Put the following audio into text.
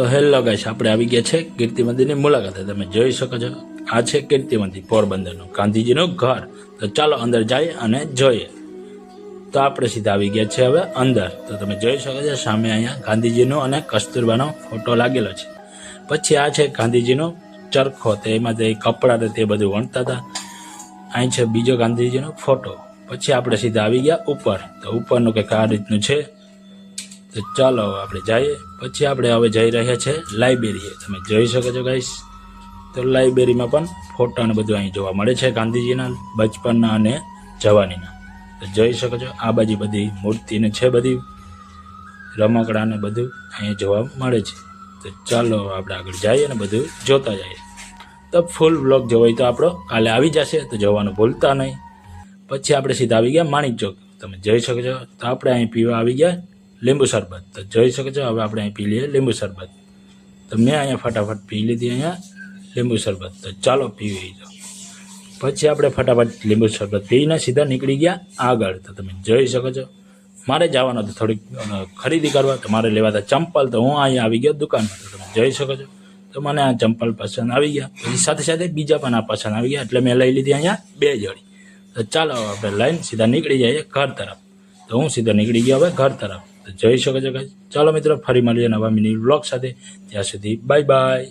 તો hello guys આપણે આવી ગયા છે કીર્તિ મંદિરની મુલાકાતે. તમે જોઈ શકો છો. આ છે કીર્તિ મંદિર, પોરબંદરનું. ગાંધીજીનું ઘર. તો ચાલો અંદર જઈએ અને જોઈએ. તો આપણે સીધા આવી ગયા છે હવે અંદર. તો તમે જોઈ શકો છો સામે અહીંયા ગાંધીજીનો અને કસ્તુરબાનો ફોટો લાગેલો છે. પછી આ છે ગાંધીજીનો ચરખો. તે એમાં તે કપડાં તે બધું વણતા હતા. અહીં છે બીજો ગાંધીજીનો ફોટો. પછી આપણે સીધા આવી ગયા ઉપર. તો ઉપરનું કંઈક આ રીતનું છે. તો ચાલો આપણે જઈએ. પછી આપણે હવે જઈ રહ્યા છે લાઇબ્રેરીએ. તમે જોઈ શકો છો ગાઈસ તો લાઇબ્રેરીમાં પણ ફોટા અને બધું અહીં જોવા મળે છે ગાંધીજીના, બચપનના અને જવાનીના. તો જોઈ શકો છો આ બાજુ બધી મૂર્તિને છે બધી. રમકડાને બધું અહીં જોવા મળે છે. તો ચાલો આપણે આગળ જઈએ અને બધું જોતા જઈએ. તો ફૂલ બ્લોગ જોવો હોય તો આપણો કાલે આવી જશે, તો જોવાનું ભૂલતા નહીં. પછી આપણે સીધા આવી ગયા માણિક ચોક. તમે જઈ શકો છો તો આપણે અહીં પીવા આવી ગયા. લીંબુ શરબત. તો જોઈ શકો છો, હવે આપણે અહીં પી લઈએ લીંબુ શરબત. તો મેં અહીંયા ફટાફટ પી લીધી અહીંયા લીંબુ શરબત. તો ચાલો પીવી જાઓ પછી આપણે ફટાફટ લીંબુ શરબત પીને સીધા નીકળી ગયા આગળ. તો તમે જોઈ શકો છો, મારે જવાનું હતું થોડીક ખરીદી કરવા. તો મારે લેવા હતા ચંપલ. તો હું અહીંયા આવી ગયો દુકાનમાં. તો તમે જોઈ શકો છો, તો મને આ ચંપલ પસંદ આવી ગયા. પછી સાથે સાથે બીજા પણ આ પસંદ આવી ગયા. એટલે મેં લઈ લીધી અહીંયા બે જોડી. તો ચાલો આપણે લઈને સીધા નીકળી જઈએ ઘર તરફ. તો હું સીધો નીકળી ગયો હવે ઘર તરફ. જોઈ શકો છો. ચાલો મિત્રો, ફરી મળીએ નવા મિની બ્લોગ સાથે ત્યાં સુધી બાય બાય